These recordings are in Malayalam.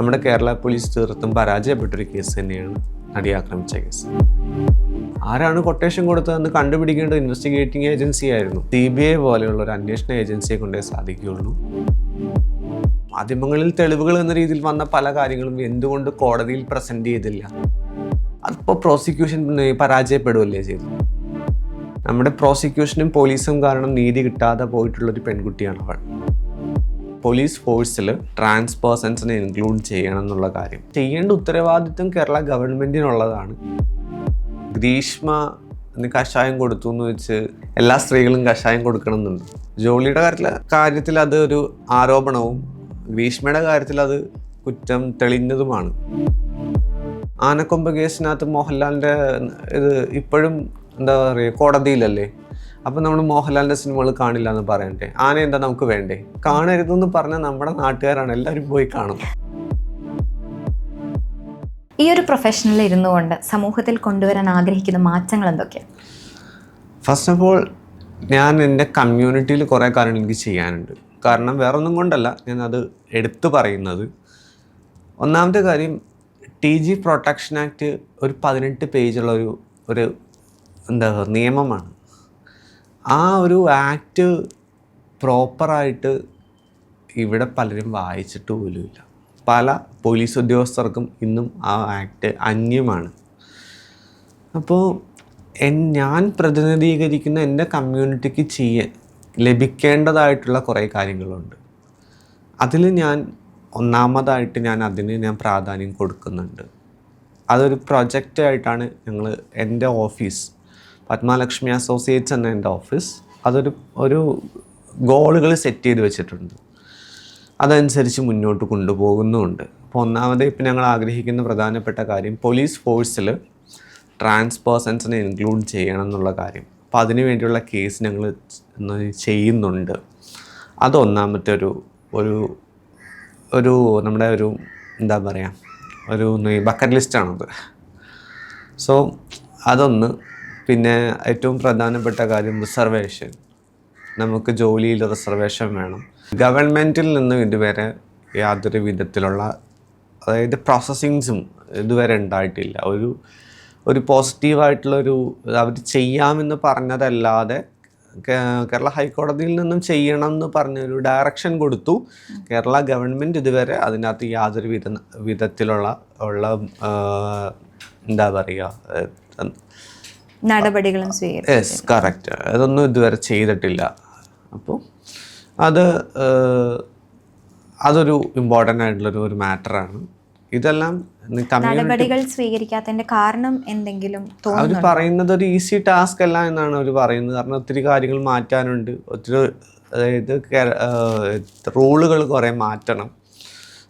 നമ്മുടെ കേരള പോലീസ് തീർത്തും പരാജയപ്പെട്ടൊരു കേസ് തന്നെയാണ് നടിയെ ആക്രമിച്ച കേസ്. ആരാണ് കൊട്ടേഷൻ കൊടുത്തതെന്ന് കണ്ടുപിടിക്കേണ്ട ഇൻവെസ്റ്റിഗേറ്റിംഗ് ഏജൻസി ആയിരുന്നു. സി ബി ഐ പോലെയുള്ള ഒരു അന്വേഷണ ഏജൻസിയെ കൊണ്ടേ സാധിക്കുകയുള്ളൂ. മാധ്യമങ്ങളിൽ തെളിവുകൾ എന്ന രീതിയിൽ വന്ന പല കാര്യങ്ങളും എന്തുകൊണ്ട് കോടതിയിൽ പ്രസന്റ് ചെയ്തില്ല? അതിപ്പോൾ പ്രോസിക്യൂഷൻ പരാജയപ്പെടുകയല്ലേ ചെയ്തു നമ്മുടെ പ്രോസിക്യൂഷനും പോലീസും കാരണം നീതി കിട്ടാതെ പോയിട്ടുള്ള ഒരു പെൺകുട്ടിയാണ് അവൾ. പോലീസ് ഫോഴ്സിൽ ട്രാൻസ് പേഴ്സൺസിനെ ഇൻക്ലൂഡ് ചെയ്യണം എന്നുള്ള കാര്യം. ചെയ്യേണ്ട ഉത്തരവാദിത്വം കേരള ഗവൺമെന്റിനുള്ളതാണ് ഗ്രീഷ്മ കഷായം കൊടുത്തു എന്ന് വെച്ച് എല്ലാ സ്ത്രീകളും കഷായം കൊടുക്കണമെന്നുണ്ട്. ജോളിയുടെ കാര്യത്തിൽ കാര്യത്തിൽ അത് ഒരു ആരോപണവും ഗ്രീഷ്മയുടെ കാര്യത്തിൽ അത് കുറ്റം തെളിഞ്ഞതുമാണ്. ആനക്കൊമ്പ് കേസിനകത്ത് മോഹൻലാലിന്റെ ഇത് ഇപ്പോഴും എന്താ പറയുക കോടതിയിലല്ലേ? അപ്പം നമ്മൾ മോഹൻലാലിന്റെ സിനിമകൾ കാണില്ല എന്ന് പറയണ്ടേ? ആന എന്താ നമുക്ക് വേണ്ടേ? കാണരുതെന്ന് പറഞ്ഞാൽ നമ്മുടെ നാട്ടുകാരാണ് എല്ലാവരും പോയി കാണും. ഈ ഒരു പ്രൊഫഷനിൽ ഇരുന്നു കൊണ്ട് സമൂഹത്തിൽ കൊണ്ടുവരാൻ ആഗ്രഹിക്കുന്ന മാറ്റങ്ങൾ എന്തൊക്കെയാണ് ഫസ്റ്റ് ഓഫ് ഓൾ ഞാൻ എന്റെ കമ്മ്യൂണിറ്റിയിൽ കുറേ കാര്യങ്ങൾ എനിക്ക് ചെയ്യാനുണ്ട്. കാരണം വേറൊന്നും കൊണ്ടല്ല ഞാൻ അത് എടുത്തു പറയുന്നത്. ഒന്നാമത്തെ കാര്യം ടി ജി പ്രൊട്ടക്ഷൻ ആക്ട് ഒരു പതിനെട്ട് പേജുള്ള ഒരു ഒരു എന്താ നിയമമാണ്. ആ ഒരു ആക്ട് പ്രോപ്പറായിട്ട് ഇവിടെ പലരും വായിച്ചിട്ട് പോലുമില്ല. പല പോലീസ് ഉദ്യോഗസ്ഥർക്കും ഇന്നും ആ ആക്ട് അന്യമാണ്. അപ്പോൾ എൻ ഞാൻ പ്രതിനിധീകരിക്കുന്ന എന്റെ കമ്മ്യൂണിറ്റിക്ക് ചെയ്യാൻ ലഭിക്കേണ്ടതായിട്ടുള്ള കുറേ കാര്യങ്ങളുണ്ട്. അതിൽ ഞാൻ ഒന്നാമതായിട്ട് ഞാൻ അതിന് ഞാൻ പ്രാധാന്യം കൊടുക്കുന്നുണ്ട്. അതൊരു പ്രൊജക്റ്റായിട്ടാണ് ഞങ്ങൾ എന്റെ ഓഫീസ് പത്മലക്ഷ്മി അസോസിയേറ്റ്സ് എന്ന എന്റെ ഓഫീസ് അതൊരു ഒരു ഗോളുകൾ സെറ്റ് ചെയ്ത് വെച്ചിട്ടുണ്ട്. അതനുസരിച്ച് മുന്നോട്ട് കൊണ്ടുപോകുന്നുമുണ്ട്. അപ്പോൾ ഒന്നാമത് ഇപ്പം ഞങ്ങൾ ആഗ്രഹിക്കുന്ന പ്രധാനപ്പെട്ട കാര്യം പോലീസ് ഫോഴ്സിൽ ട്രാൻസ് പേഴ്സൺസിനെ ഇൻക്ലൂഡ് ചെയ്യണം എന്നുള്ള കാര്യം. അപ്പോൾ അതിനു വേണ്ടിയുള്ള കേസ് ഞങ്ങൾ ചെയ്യുന്നുണ്ട്. അതൊന്നാമത്തെ ഒരു ഒരു ഒരു നമ്മുടെ ഒരു എന്താ പറയുക ഒരു ബക്കറ്റ് ലിസ്റ്റാണത് സോ അതൊന്ന് പിന്നെ ഏറ്റവും പ്രധാനപ്പെട്ട കാര്യം റിസർവേഷൻ നമുക്ക് ജോലിയിൽ റിസർവേഷൻ വേണം. ഗവൺമെന്റിൽ നിന്നും ഇതുവരെ യാതൊരു വിധത്തിലുള്ള അതായത് പ്രോസസ്സിങ്സും ഇതുവരെ ഉണ്ടായിട്ടില്ല. ഒരു ഒരു പോസിറ്റീവായിട്ടുള്ളൊരു അവർ ചെയ്യാമെന്ന് പറഞ്ഞതല്ലാതെ കേരള ഹൈക്കോടതിയിൽ നിന്നും ചെയ്യണം എന്ന് പറഞ്ഞൊരു ഡയറക്ഷൻ കൊടുത്തു. കേരള ഗവൺമെന്റ് ഇതുവരെ അതിനകത്ത് യാതൊരു വിധ വിധത്തിലുള്ള ഉള്ള എന്താ പറയുക നടപടികളും യെസ് കറക്റ്റ് അതൊന്നും ഇതുവരെ ചെയ്തിട്ടില്ല. അപ്പോൾ അത് അതൊരു ഇമ്പോർട്ടന്റ് ആയിട്ടുള്ളൊരു ഒരു മാറ്ററാണ് ഇതെല്ലാം നടപടികൾ സ്വീകരിക്കാത്തതിന്റെ കാരണം എന്തെങ്കിലും അവർ പറയുന്നത് ഒരു ഈസി ടാസ്ക് അല്ല എന്നാണ് അവർ പറയുന്നത്. കാരണം ഒത്തിരി കാര്യങ്ങൾ മാറ്റാനുണ്ട്. ഒത്തിരി അതായത് റൂളുകൾ കുറേ മാറ്റണം.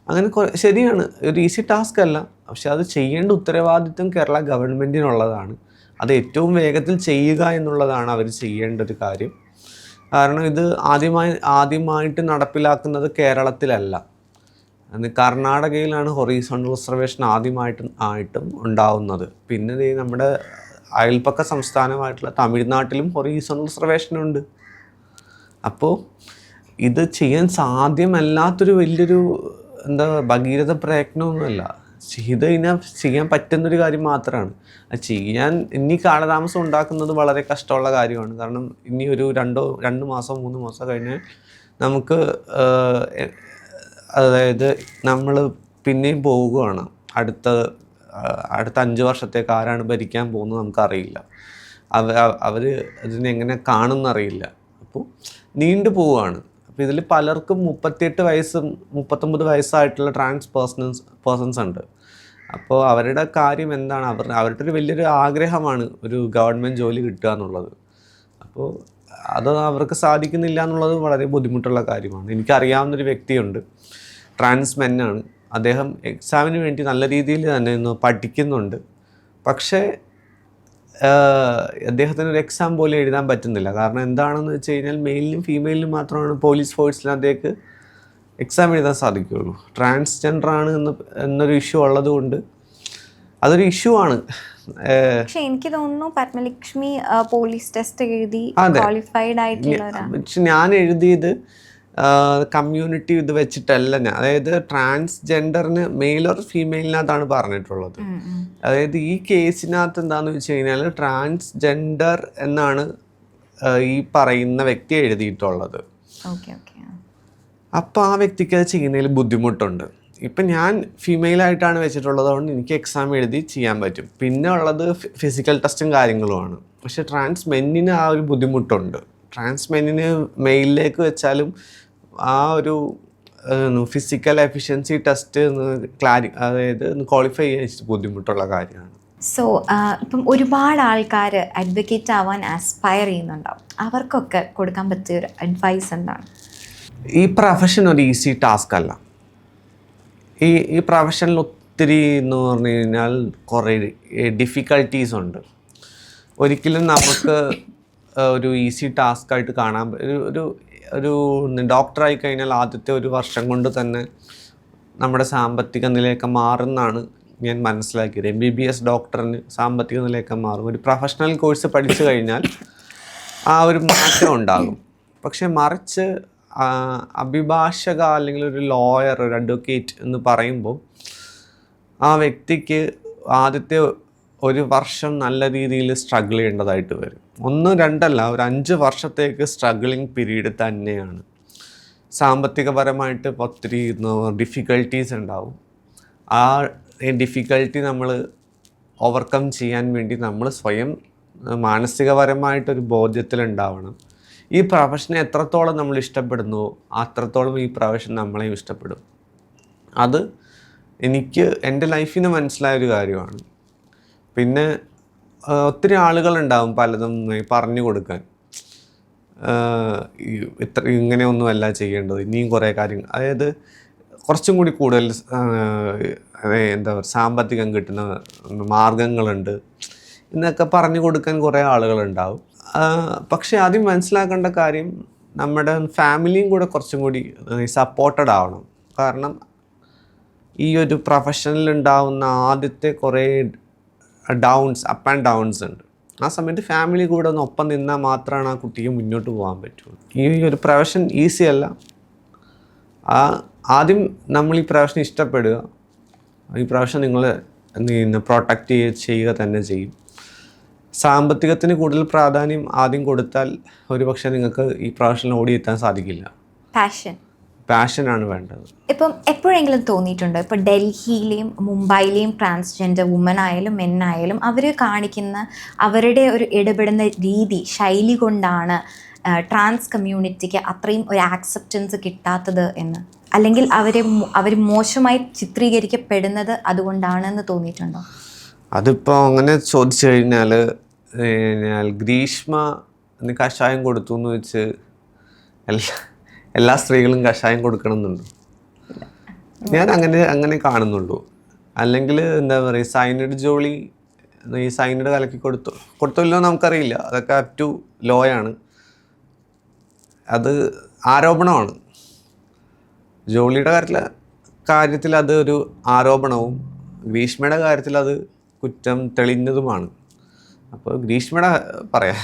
അങ്ങനെ ശരിയാണ്. ഒരു ഈസി ടാസ്ക് അല്ല. പക്ഷെ അത് ചെയ്യേണ്ട ഉത്തരവാദിത്വം കേരള ഗവൺമെന്റിനുള്ളതാണ് അത് ഏറ്റവും വേഗത്തിൽ ചെയ്യുക എന്നുള്ളതാണ് അവർ ചെയ്യേണ്ട ഒരു കാര്യം. കാരണം ഇത് ആദ്യമായി ആദ്യമായിട്ട് നടപ്പിലാക്കുന്നത് കേരളത്തിലല്ല. കർണാടകയിലാണ് ഹൊറീസോണ്ടൽ റിസർവേഷൻ ആദ്യമായിട്ടും ആയിട്ടും ഉണ്ടാവുന്നത്. പിന്നെ നമ്മുടെ അയൽപ്പക്ക സംസ്ഥാനമായിട്ടുള്ള തമിഴ്നാട്ടിലും ഹൊറീസോണ്ടൽ റിസർവേഷൻ ഉണ്ട്. അപ്പോൾ ഇത് ചെയ്യാൻ സാധ്യമല്ലാത്തൊരു വലിയൊരു എന്താ ഭഗീരഥ പ്രയത്നമൊന്നുമല്ല. ചെയ്ത് കഴിഞ്ഞാൽ ചെയ്യാൻ പറ്റുന്നൊരു കാര്യം മാത്രമാണ് അത് ചെയ്യാൻ ഇനി കാലതാമസം ഉണ്ടാക്കുന്നത് വളരെ കഷ്ടമുള്ള കാര്യമാണ്. കാരണം ഇനി ഒരു രണ്ടോ രണ്ട് മാസം മൂന്ന് മാസം കഴിഞ്ഞ് നമുക്ക് അതായത് നമ്മൾ പിന്നെയും പോവുകയാണ് അടുത്ത അടുത്ത അഞ്ച് വർഷത്തേക്ക് ആരാണ് ഭരിക്കാൻ പോകുന്നത് നമുക്കറിയില്ല. അവർ അവർ അതിനെങ്ങനെ കാണുന്നറിയില്ല. അപ്പോൾ നീണ്ടു പോവുകയാണ് അപ്പോൾ ഇതിൽ പലർക്കും മുപ്പത്തിയെട്ട് വയസ്സും മുപ്പത്തൊമ്പത് വയസ്സായിട്ടുള്ള ട്രാൻസ് പേഴ്സൺസ് പേഴ്സൺസ് ഉണ്ട്. അപ്പോൾ അവരുടെ കാര്യം എന്താണ്? അവർ അവരുടെ ഒരു വലിയൊരു ആഗ്രഹമാണ് ഒരു ഗവൺമെന്റ് ജോലി കിട്ടുക എന്നുള്ളത്. അപ്പോൾ അത് അവർക്ക് സാധിക്കുന്നില്ല എന്നുള്ളത് വളരെ ബുദ്ധിമുട്ടുള്ള കാര്യമാണ്. എനിക്കറിയാവുന്നൊരു വ്യക്തിയുണ്ട്. ട്രാൻസ് മെന്നാണ് അദ്ദേഹം എക്സാമിന് വേണ്ടി നല്ല രീതിയിൽ തന്നെ ഇന്ന് പഠിക്കുന്നുണ്ട്. പക്ഷേ അദ്ദേഹത്തിന് ഒരു എക്സാം പോലും എഴുതാൻ പറ്റുന്നില്ല. കാരണം എന്താണെന്ന് വെച്ച് കഴിഞ്ഞാൽ മെയിലിനും ഫീമെയിലിനും മാത്രമാണ് പോലീസ് ഫോഴ്സിൽ അദ്ദേഹം എക്സാം എഴുതാൻ സാധിക്കുകയുള്ളൂ. ട്രാൻസ്ജെൻഡർ ആണ് എന്ന് എന്നൊരു ഇഷ്യൂ ഉള്ളതുകൊണ്ട് അതൊരു ഇഷ്യൂ ആണ്. പക്ഷെ എനിക്ക് തോന്നുന്നു പത്മലക്ഷ്മി പോലീസ് ടെസ്റ്റ് എഴുതി ക്വാളിഫൈഡ് ആയിട്ടുള്ള ഞാൻ എഴുതിയത് കമ്മ്യൂണിറ്റി ഇത് വെച്ചിട്ടല്ല ഞാൻ. അതായത് ട്രാൻസ്ജെൻഡറിന് മെയിൽ ഓർ ഫീമെയിലിനകത്താണ് പറഞ്ഞിട്ടുള്ളത്. അതായത് ഈ കേസിനകത്ത് എന്താണെന്ന് വെച്ച് കഴിഞ്ഞാൽ ട്രാൻസ്ജെൻഡർ എന്നാണ് ഈ പറയുന്ന വ്യക്തി എഴുതിയിട്ടുള്ളത്. അപ്പോൾ ആ. വ്യക്തിക്ക് അത് ചെയ്യുന്നതിൽ ബുദ്ധിമുട്ടുണ്ട്. ഇപ്പം ഞാൻ ഫീമെയിൽ ആയിട്ടാണ് വെച്ചിട്ടുള്ളത് അതുകൊണ്ട് എനിക്ക് എക്സാം എഴുതി ചെയ്യാൻ പറ്റും. പിന്നെ ഉള്ളത് ഫിസിക്കൽ ടെസ്റ്റും കാര്യങ്ങളുമാണ്. പക്ഷെ ട്രാൻസ് മെന്നിന് ആ ഒരു ബുദ്ധിമുട്ടുണ്ട്. ട്രാൻസ് മെന്നിന് മെയിലിലേക്ക് വെച്ചാലും ആ ഒരു ഫിസിക്കൽ എഫിഷ്യൻസി ടെസ്റ്റ് ക്ലാരി അതായത് ക്വാളിഫൈ ചെയ്യാൻ ബുദ്ധിമുട്ടുള്ള കാര്യമാണ്. സോ ഇപ്പം ഒരുപാട് ആൾക്കാർ അഡ്വക്കേറ്റ് ആവാൻ ആസ്പയർ ചെയ്യുന്നുണ്ടാവും. അവർക്കൊക്കെ കൊടുക്കാൻ പറ്റിയ ഒരു അഡ്വൈസ് എന്താണ്? ഈ പ്രൊഫഷൻ ഒരു ഈസി ടാസ്ക് അല്ല. ഈ ഈ പ്രൊഫഷനിൽ ഒത്തിരി എന്ന് പറഞ്ഞു കഴിഞ്ഞാൽ കുറേ ഡിഫിക്കൽട്ടീസ് ഉണ്ട്. ഒരിക്കലും നമുക്ക് ഒരു ഈസി ടാസ്ക് ആയിട്ട് കാണാൻ ഒരു ഒരു ഡോക്ടറായി കഴിഞ്ഞാൽ ആദ്യത്തെ ഒരു വർഷം കൊണ്ട് തന്നെ നമ്മുടെ സാമ്പത്തിക നിലയൊക്കെ മാറുന്നതാണ് ഞാൻ മനസ്സിലാക്കിയത്. എം ബി ബി എസ് ഡോക്ടറിന് സാമ്പത്തിക നിലയൊക്കെ മാറും. ഒരു പ്രൊഫഷണൽ കോഴ്സ് പഠിച്ചു കഴിഞ്ഞാൽ ആ ഒരു മാറ്റം ഉണ്ടാകും. പക്ഷെ മറിച്ച് അഭിഭാഷക അല്ലെങ്കിൽ ഒരു ലോയർ ഒരു അഡ്വക്കേറ്റ് എന്ന് പറയുമ്പോൾ ആ വ്യക്തിക്ക് ആദ്യത്തെ ഒരു വർഷം നല്ല രീതിയിൽ സ്ട്രഗിൾ ചെയ്യേണ്ടതായിട്ട് വരും. ഒന്ന് രണ്ടല്ല ഒരു അഞ്ച് വർഷത്തേക്ക് സ്ട്രഗിളിങ് പീരീഡ് തന്നെയാണ്. സാമ്പത്തികപരമായിട്ട് ഒത്തിരി ഡിഫിക്കൽട്ടീസ് ഉണ്ടാവും. ആ ഡിഫിക്കൽട്ടി നമ്മൾ ഓവർകം ചെയ്യാൻ വേണ്ടി നമ്മൾ സ്വയം മാനസികപരമായിട്ടൊരു ബോധ്യത്തിലുണ്ടാവണം. ഈ പ്രൊഫഷനെ എത്രത്തോളം നമ്മൾ ഇഷ്ടപ്പെടുന്നു അത്രത്തോളം ഈ പ്രൊഫഷൻ നമ്മളെയും ഇഷ്ടപ്പെടും. അത് എനിക്ക് എന്റെ ലൈഫിൽ നിന്ന് മനസ്സിലായ ഒരു കാര്യമാണ്. പിന്നെ ഒത്തിരി ആളുകളുണ്ടാവും പലതും പറഞ്ഞു കൊടുക്കാൻ. ഇത്ര ഇങ്ങനെയൊന്നുമല്ല ചെയ്യേണ്ടത്. ഇനിയും കുറേ കാര്യങ്ങൾ. അതായത് കുറച്ചും കൂടി കൂടുതൽ എന്താ പറയുക സാമ്പത്തികം കിട്ടുന്ന മാർഗങ്ങളുണ്ട്. എന്നൊക്കെ പറഞ്ഞു കൊടുക്കാൻ കുറേ ആളുകളുണ്ടാവും. പക്ഷേ ആദ്യം മനസ്സിലാക്കേണ്ട കാര്യം നമ്മുടെ ഫാമിലിയും കൂടെ കുറച്ചും കൂടി സപ്പോർട്ടഡ് ആവണം. കാരണം ഈ ഒരു പ്രൊഫഷനിൽ ഉണ്ടാവുന്ന ആദ്യത്തെ കുറേ ഡൗൺസ് അപ്പ് ആൻഡ് ഡൗൺസ് ഉണ്ട്. ആ സമയത്ത് ഫാമിലി കൂടെ ഒന്ന് ഒപ്പം നിന്നാൽ മാത്രമാണ് ആ കുട്ടിക്ക് മുന്നോട്ട് പോകാൻ പറ്റുള്ളൂ. ഈ ഒരു പ്രൊഫഷൻ ഈസി അല്ല. ആ ആദ്യം നമ്മൾ ഈ പ്രൊഫഷൻ ഇഷ്ടപ്പെടുക. ഈ പ്രൊഫഷൻ നിങ്ങൾ പ്രൊട്ടക്റ്റ് ചെയ്യുക തന്നെ ചെയ്യും. സാമ്പത്തികത്തിന് കൂടുതൽ പ്രാധാന്യം ആദ്യം കൊടുത്താൽ ഒരുപക്ഷെ നിങ്ങൾക്ക് ഈ പ്രൊഫഷനിൽ ഓടിയെത്താൻ സാധിക്കില്ല. പാഷൻ പാഷനാണ് വേണ്ടത്. ഇപ്പം എപ്പോഴെങ്കിലും തോന്നിയിട്ടുണ്ടോ? ഇപ്പം ഡൽഹിയിലെയും മുംബൈയിലെയും ട്രാൻസ്ജെൻഡർ വുമൻ ആയാലും മെൻ ആയാലും അവർ കാണിക്കുന്ന അവരുടെ ഒരു ഇടപെടുന്ന രീതി ശൈലി കൊണ്ടാണ് ട്രാൻസ് കമ്മ്യൂണിറ്റിക്ക് അത്രയും ഒരു ആക്സെപ്റ്റൻസ് കിട്ടാത്തത് എന്ന്. അല്ലെങ്കിൽ അവരെ അവർ മോശമായി ചിത്രീകരിക്കപ്പെടുന്നത് അതുകൊണ്ടാണെന്ന് തോന്നിയിട്ടുണ്ടോ? അതിപ്പോൾ അങ്ങനെ ചോദിച്ചു കഴിഞ്ഞാൽ ഗ്രീഷ്മ കഷായം കൊടുത്തു എന്ന് വെച്ച് എല്ലാ എല്ലാ സ്ത്രീകളും കഷായം കൊടുക്കണമെന്നുണ്ടോ. ഞാൻ അങ്ങനെ അങ്ങനെ കാണുന്നുള്ളൂ. അല്ലെങ്കിൽ എന്താ പറയുക സൈനഡ് ജോളി ഈ സൈനഡ് കലക്കി കൊടുത്തു കൊടുത്തില്ലോ നമുക്കറിയില്ല. അതൊക്കെ അപ് ടു ലോ ആണ്. അത് ആരോപണമാണ്. ജോളിയുടെ കാര്യത്തിൽ കാര്യത്തിൽ അത് ഒരു ആരോപണവും ഗ്രീഷ്മയുടെ കാര്യത്തിൽ അത് കുറ്റം തെളിഞ്ഞതുമാണ്. അപ്പോൾ ഗ്രീഷ്മയുടെ പറയാം.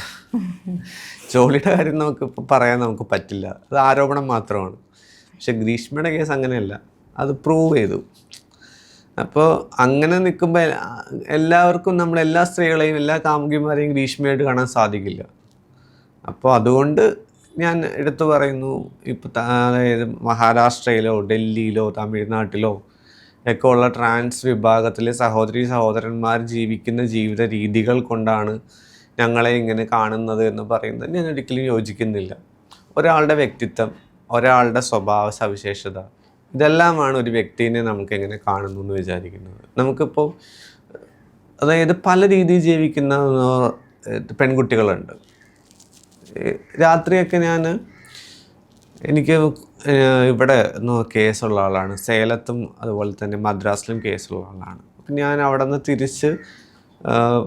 ജോളിയുടെ കാര്യം നമുക്ക് പറയാൻ നമുക്ക് പറ്റില്ല. അത് ആരോപണം മാത്രമാണ്. പക്ഷെ ഗ്രീഷ്മയുടെ കേസ് അങ്ങനെയല്ല. അത് പ്രൂവ് ചെയ്തു. അപ്പോൾ അങ്ങനെ നിൽക്കുമ്പോൾ എല്ലാവർക്കും നമ്മൾ എല്ലാ സ്ത്രീകളെയും എല്ലാ കാമുകിമാരെയും ഗ്രീഷ്മയായിട്ട് കാണാൻ സാധിക്കില്ല. അപ്പോൾ അതുകൊണ്ട് ഞാൻ എടുത്തു പറയുന്നു ഇപ്പോൾ അതായത് മഹാരാഷ്ട്രയിലോ ഡൽഹിയിലോ തമിഴ്നാട്ടിലോ ഒക്കെ ഉള്ള ട്രാൻസ് വിഭാഗത്തിലെ സഹോദരി സഹോദരന്മാർ ജീവിക്കുന്ന ജീവിത രീതികൾ കൊണ്ടാണ് ഞങ്ങളെ ഇങ്ങനെ കാണുന്നത് എന്ന് പറയുന്നത് ഞാൻ ഒരിക്കലും യോജിക്കുന്നില്ല. ഒരാളുടെ വ്യക്തിത്വം ഒരാളുടെ സ്വഭാവ സവിശേഷത ഇതെല്ലാമാണ് ഒരു വ്യക്തിനെ നമുക്ക് എങ്ങനെ കാണുന്നു എന്ന് വിചാരിക്കുന്നത്. നമുക്കിപ്പോൾ അതായത് പല രീതിയിൽ ജീവിക്കുന്ന പെൺകുട്ടികളുണ്ട്. രാത്രിയൊക്കെ ഞാൻ എനിക്ക് ഇവിടെ കേസുള്ള ആളാണ്. സേലത്തും അതുപോലെ തന്നെ മദ്രാസിലും കേസുള്ള ആളാണ്. ഞാൻ അവിടെ നിന്ന് തിരിച്ച്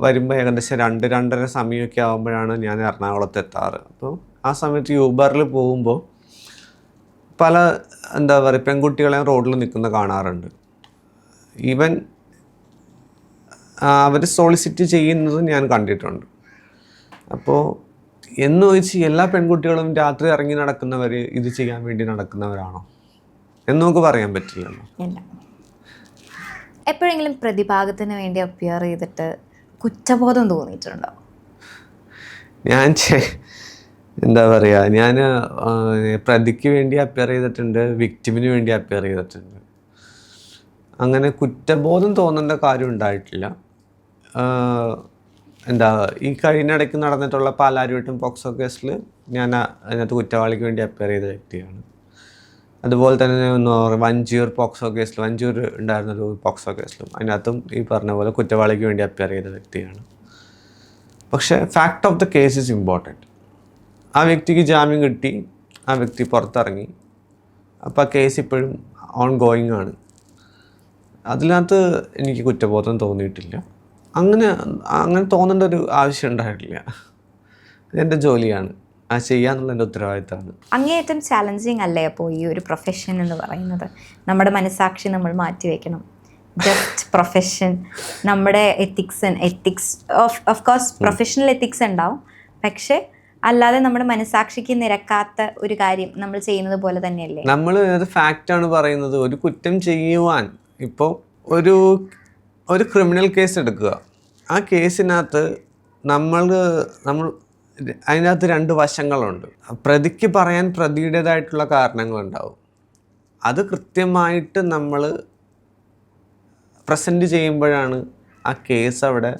വരുമ്പോൾ ഏകദേശം രണ്ട് രണ്ടര സമയമൊക്കെ ആകുമ്പോഴാണ് ഞാൻ എറണാകുളത്ത് എത്താറ്. അപ്പോൾ ആ സമയത്ത് യൂബറിൽ പോകുമ്പോൾ പല എന്താ പറയുക പെൺകുട്ടികളെ റോഡിൽ നിൽക്കുന്ന കാണാറുണ്ട്. ഈവൻ അവർ സോളിസിറ്റ് ചെയ്യുന്നത് ഞാൻ കണ്ടിട്ടുണ്ട്. അപ്പോൾ എന്ന് ചോദിച്ച് എല്ലാ പെൺകുട്ടികളും രാത്രി ഇറങ്ങി നടക്കുന്നവർ ഇത് ചെയ്യാൻ വേണ്ടി നടക്കുന്നവരാണോ? എന്ന് നമുക്ക് പറയാൻ പറ്റില്ലല്ലോ. എപ്പോഴെങ്കിലും പ്രതിഭാഗത്തിന് വേണ്ടി അപ്പിയർ ചെയ്തിട്ട് കുറ്റബോധം തോന്നിയിട്ടുണ്ടോ? ഞാൻ എന്താ പറയുക ഞാൻ പ്രതിക്ക് വേണ്ടി അപ്പിയർ ചെയ്തിട്ടുണ്ട് വിക്ടിമിന് വേണ്ടി അപ്പിയർ ചെയ്തിട്ടുണ്ട്. അങ്ങനെ കുറ്റബോധം തോന്നേണ്ട കാര്യം ഉണ്ടായിട്ടില്ല. എന്താ ഈ കഴിഞ്ഞിടയ്ക്ക് നടന്നിട്ടുള്ള പാലാരിവട്ടം പോക്സോ കേസിൽ ഞാൻ അതിനകത്ത് കുറ്റവാളിക്ക് വേണ്ടി അപ്പിയർ ചെയ്ത വ്യക്തിയാണ്. അതുപോലെ തന്നെ ഒന്ന് വഞ്ചിയൂർ പോക്സോ കേസിൽ വഞ്ചിയൂർ ഉണ്ടായിരുന്ന ഒരു പോക്സോ കേസിലും അതിനകത്തും ഈ പറഞ്ഞ പോലെ കുറ്റവാളിക്ക് വേണ്ടി അപ്പിയർ ചെയ്ത വ്യക്തിയാണ്. പക്ഷേ fact of the case is important ആ വ്യക്തിക്ക് ജാമ്യം കിട്ടി ആ വ്യക്തി പുറത്തിറങ്ങി. അപ്പോൾ ആ കേസ് ഇപ്പോഴും ഓൺ ഗോയിങ് ആണ്. അതിനകത്ത് എനിക്ക് കുറ്റബോധം തോന്നിയിട്ടില്ല. അങ്ങനെ അങ്ങനെ തോന്നേണ്ട ഒരു ആവശ്യം ഉണ്ടായിട്ടില്ല. എന്റെ ജോലിയാണ്. ആ ചെയ്യാന്നുള്ള എന്റെ ഉത്തരവാദിത്തമാണ്. അങ്ങേയറ്റം ചാലഞ്ചിങ് അല്ലേ അപ്പോൾ ഈ ഒരു പ്രൊഫഷൻ എന്ന് പറയുന്നത്? നമ്മുടെ മനസാക്ഷി നമ്മൾ മാറ്റിവെക്കണം ജസ്റ്റ് പ്രൊഫഷൻ നമ്മുടെ ethics ethics of of course professional ethics ഉണ്ടാവും. പക്ഷേ അല്ലാതെ നമ്മുടെ മനസാക്ഷിക്ക് നിരക്കാത്ത ഒരു കാര്യം നമ്മൾ ചെയ്യുന്നത് പോലെ തന്നെയല്ലേ? നമ്മൾ ഫാക്റ്റ് ആണ് പറയുന്നത്. ഒരു കുറ്റം ചെയ്യുവാൻ ഇപ്പോൾ ഒരു ഒരു ക്രിമിനൽ കേസ് എടുക്കുക. ആ കേസിനകത്ത് നമ്മൾ നമ്മൾ അതിനകത്ത് രണ്ട് വശങ്ങളുണ്ട്. പ്രതിക്ക് പറയാൻ പ്രതിയുടേതായിട്ടുള്ള കാരണങ്ങളുണ്ടാവും. അത് കൃത്യമായിട്ട് നമ്മൾ പ്രസന്റ് ചെയ്യുമ്പോഴാണ് ആ കേസ് അവിടെ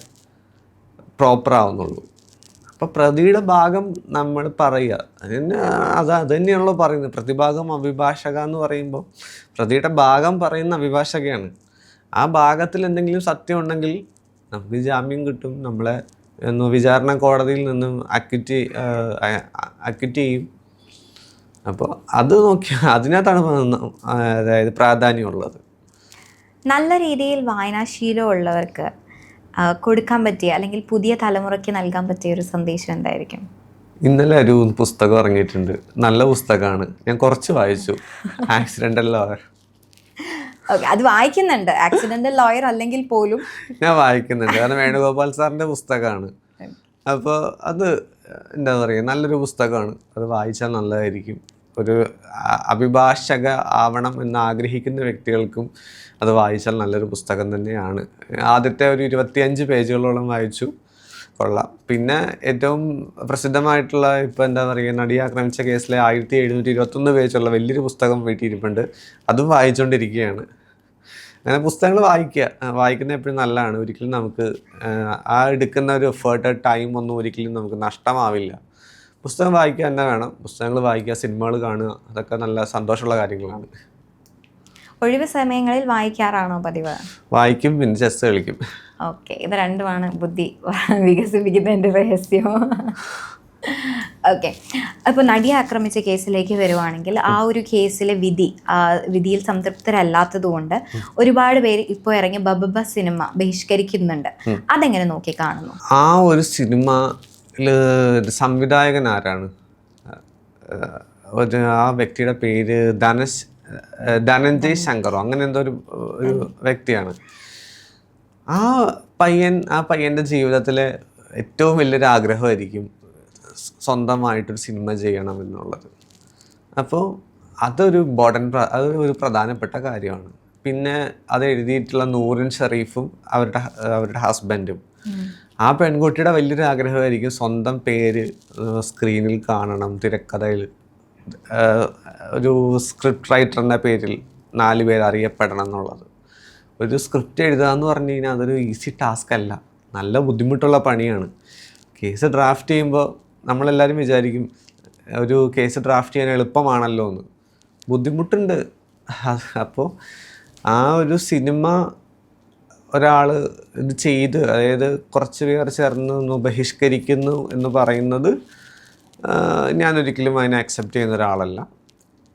പ്രോപ്പർ ആവുന്നുള്ളൂ. അപ്പോൾ പ്രതിയുടെ ഭാഗം നമ്മൾ പറയുക. അതിന് അത് അത് തന്നെയാണല്ലോ പറയുന്നത്. പ്രതിഭാഗം അഭിഭാഷക എന്ന് പറയുമ്പോൾ പ്രതിയുടെ ഭാഗം പറയുന്ന അഭിഭാഷകയാണ്. ആ ഭാഗത്തിൽ എന്തെങ്കിലും സത്യം ഉണ്ടെങ്കിൽ നമുക്ക് ജാമ്യം കിട്ടും. നമ്മളെ ഒന്ന് വിചാരണ കോടതിയിൽ നിന്നും അക്വിറ്റ് അക്വിറ്റ് ചെയ്യും. അപ്പോൾ അത് നോക്കി അതിനകത്താണ് അതായത് പ്രാധാന്യമുള്ളത്. നല്ല രീതിയിൽ വായനാശീലം ഉള്ളവർക്ക് കൊടുക്കാൻ പറ്റിയ അല്ലെങ്കിൽ പുതിയ തലമുറയ്ക്ക് നൽകാൻ പറ്റിയ ഒരു സന്ദേശം എന്തായിരിക്കും? ഇന്നലെ ഒരു പുസ്തകം ഇറങ്ങിയിട്ടുണ്ട്. നല്ല പുസ്തകമാണ്. ഞാൻ കുറച്ച് വായിച്ചു. ആക്സിഡന്റ് ഓക്കെ അത് വായിക്കുന്നുണ്ട്. ആക്സിഡന്റൽ ലോയർ അല്ലെങ്കിൽ പോലും. ഞാൻ വായിക്കുന്നുണ്ട്. കാരണം വേണുഗോപാൽ സാറിന്റെ പുസ്തകമാണ്. അപ്പോൾ അത് എന്താ പറയുക നല്ലൊരു പുസ്തകമാണ്. അത് വായിച്ചാൽ നല്ലതായിരിക്കും. ഒരു അഭിഭാഷക ആവണം എന്ന് ആഗ്രഹിക്കുന്ന വ്യക്തികൾക്കും അത് വായിച്ചാൽ നല്ലൊരു പുസ്തകം തന്നെയാണ്. ആദ്യത്തെ ഒരു ഇരുപത്തിയഞ്ച് പേജുകളോളം വായിച്ചു. കൊള്ളാം. പിന്നെ ഏറ്റവും പ്രസിദ്ധമായിട്ടുള്ള ഇപ്പോൾ എന്താ പറയുക നടിയെ ആക്രമിച്ച കേസിലെ ആയിരത്തി എഴുന്നൂറ്റി ഇരുപത്തൊന്ന് പേജുള്ള വലിയൊരു പുസ്തകം വീട്ടിയിരിപ്പുണ്ട് അതും വായിച്ചുകൊണ്ടിരിക്കുകയാണ് അങ്ങനെ പുസ്തകങ്ങൾ വായിക്കുക. വായിക്കുന്നത് എപ്പോഴും നല്ലതാണ്. ഒരിക്കലും നമുക്ക് ആ, ആ എടുക്കുന്ന ഒരു എഫേർട്ട് ടൈം ഒന്നും ഒരിക്കലും നമുക്ക് നഷ്ടമാവില്ല. പുസ്തകം വായിക്കുക തന്നെ വേണം. പുസ്തകങ്ങൾ വായിക്കുക സിനിമകൾ കാണുക അതൊക്കെ നല്ല സന്തോഷമുള്ള കാര്യങ്ങളാണ്. ഒഴിവ് സമയങ്ങളിൽ വായിക്കാറാണോ പതിവ്? വായിക്കും പിന്നെ ചെസ് കളിക്കും. ഓക്കെ. ഇത് രണ്ടുമാണ് ബുദ്ധി വികസിപ്പിക്കുന്നതിന്റെ രഹസ്യം. ഓക്കെ അപ്പോൾ നടിയെ ആക്രമിച്ച കേസിലേക്ക് വരുവാണെങ്കിൽ ആ ഒരു കേസിലെ വിധി ആ വിധിയിൽ സംതൃപ്തരല്ലാത്തതുകൊണ്ട് ഒരുപാട് പേര് ഇപ്പോൾ ഇറങ്ങിയ ബബബ സിനിമ ബഹിഷ്കരിക്കുന്നുണ്ട്. അതെങ്ങനെ നോക്കി കാണുന്നു? ആ ഒരു സിനിമ സംവിധായകൻ ആരാണ്? ആ, വ്യക്തിയുടെ പേര് ധനശ് ധനഞ്ജയ് ശങ്കറോ അങ്ങനെ എന്തോ ഒരു ഒരു വ്യക്തിയാണ്. ആ പയ്യൻ ആ പയ്യന്റെ ജീവിതത്തിലെ ഏറ്റവും വലിയൊരു ആഗ്രഹമായിരിക്കും സ്വന്തമായിട്ടൊരു സിനിമ ചെയ്യണം എന്നുള്ളത് അപ്പോൾ അതൊരു ബോഡൻ അത് ഒരു പ്രധാനപ്പെട്ട കാര്യമാണ്. പിന്നെ അത് എഴുതിയിട്ടുള്ള നൂറിൻ ഷെറീഫും അവരുടെ അവരുടെ ഹസ്ബൻഡും. ആ പെൺകുട്ടിയുടെ വലിയൊരു ആഗ്രഹമായിരിക്കും സ്വന്തം പേര് സ്ക്രീനിൽ കാണണം തിരക്കഥയിൽ ഒരു സ്ക്രിപ്റ്റ് റൈറ്ററിന്റെ പേരിൽ നാല് പേര് അറിയപ്പെടണം എന്നുള്ളത്. ഒരു സ്ക്രിപ്റ്റ് എഴുതുക എന്ന് പറഞ്ഞു കഴിഞ്ഞാൽ അതൊരു ഈസി ടാസ്ക് അല്ല. നല്ല ബുദ്ധിമുട്ടുള്ള പണിയാണ്. കേസ് ഡ്രാഫ്റ്റ് ചെയ്യുമ്പോൾ നമ്മളെല്ലാവരും വിചാരിക്കും ഒരു കേസ് ഡ്രാഫ്റ്റ് ചെയ്യാൻ എളുപ്പമാണല്ലോ എന്ന്. ബുദ്ധിമുട്ടുണ്ട്. അപ്പോൾ ആ ഒരു സിനിമ ഒരാൾ ഇത് ചെയ്ത് അതായത് കുറച്ച് പേർ ചേർന്ന് ഒന്ന് ബഹിഷ്കരിക്കുന്നു എന്ന് പറയുന്നത് ഞാനൊരിക്കലും അതിനെ അക്സെപ്റ്റ് ചെയ്യുന്ന ഒരാളല്ല.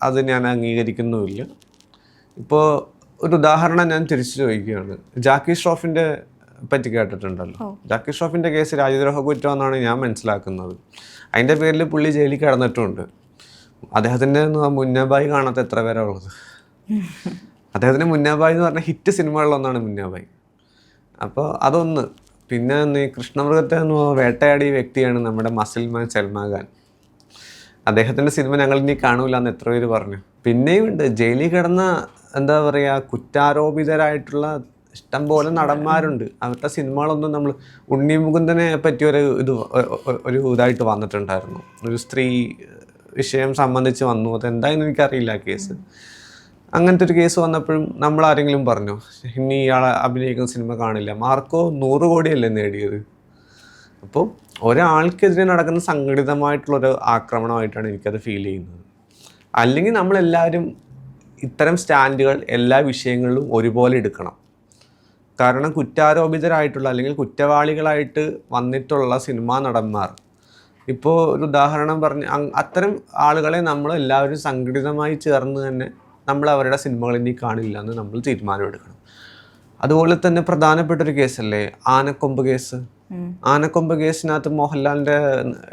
അത് ഞാൻ അംഗീകരിക്കുന്നുമില്ല. ഇപ്പോൾ ഒരു ഉദാഹരണം ഞാൻ തിരിച്ചു ചോദിക്കുകയാണ്. ജാക്കി ഷ്രോഫിന്റെ പറ്റി കേട്ടിട്ടുണ്ടല്ലോ. ജാക്കി ഷോഫിന്റെ കേസ് രാജ്യദ്രോഹ കുറ്റം എന്നാണ് ഞാൻ മനസ്സിലാക്കുന്നത്. അതിന്റെ പേരിൽ പുള്ളി ജയിലിൽ കിടന്നിട്ടുണ്ട്. അദ്ദേഹത്തിന്റെ മുന്നബായി കാണാത്ത എത്ര പേരാ ഉള്ളത്? അദ്ദേഹത്തിന്റെ മുന്നാബായി എന്ന് പറഞ്ഞ ഹിറ്റ് സിനിമകളിലൊന്നാണ് മുന്നാബായി. അപ്പോൾ അതൊന്ന്. പിന്നെ ഈ കൃഷ്ണമൃഗത്തെ വേട്ടയാടിയ വ്യക്തിയാണ് നമ്മുടെ മസിൽമാൻ സൽമാൻ ഖാൻ. അദ്ദേഹത്തിന്റെ സിനിമ ഞങ്ങൾ ഇനി കാണൂല എന്ന് എത്ര പേര് പറഞ്ഞു. പിന്നെയും ഉണ്ട്. ജയിലിൽ കിടന്ന എന്താ പറയുക കുറ്റാരോപിതരായിട്ടുള്ള ഇഷ്ടം പോലെ. നടന്മാരുണ്ട്. അവരുടെ സിനിമകളൊന്നും നമ്മൾ ഉണ്ണി മുകുന്ദനെ പറ്റി ഒരു ഇത് ഒരു ഇതായിട്ട് വന്നിട്ടുണ്ടായിരുന്നു. ഒരു സ്ത്രീ വിഷയം സംബന്ധിച്ച് വന്നു. അതെന്തായെന്ന് എനിക്കറിയില്ല ആ കേസ്. അങ്ങനത്തെ ഒരു കേസ് വന്നപ്പോഴും നമ്മൾ ആരെങ്കിലും പറഞ്ഞു? ഇനി ഇയാളെ അഭിനയിക്കുന്ന സിനിമ കാണില്ല. മാർക്കോ നൂറ് കോടിയല്ലേ നേടിയത്. അപ്പോൾ ഒരാൾക്കെതിരെ നടക്കുന്ന സംഘടിതമായിട്ടുള്ളൊരു ആക്രമണമായിട്ടാണ് എനിക്കത് ഫീൽ ചെയ്യുന്നത്. അല്ലെങ്കിൽ നമ്മളെല്ലാവരും ഇത്തരം സ്റ്റാൻഡുകൾ എല്ലാ വിഷയങ്ങളിലും ഒരുപോലെ എടുക്കണം. കാരണം കുറ്റാരോപിതരായിട്ടുള്ള അല്ലെങ്കിൽ കുറ്റവാളികളായിട്ട് വന്നിട്ടുള്ള സിനിമാ നടന്മാർ. ഇപ്പോൾ ഒരു ഉദാഹരണം പറഞ്ഞ് അത്തരം ആളുകളെ നമ്മൾ എല്ലാവരും സംഘടിതമായി ചേർന്ന് തന്നെ നമ്മൾ അവരുടെ സിനിമകൾ ഇനി കാണില്ല എന്ന് നമ്മൾ തീരുമാനമെടുക്കണം. അതുപോലെ തന്നെ പ്രധാനപ്പെട്ട ഒരു കേസല്ലേ ആനക്കൊമ്പ് കേസ്. ആനക്കൊമ്പ് കേസിനകത്ത് മോഹൻലാലിന്റെ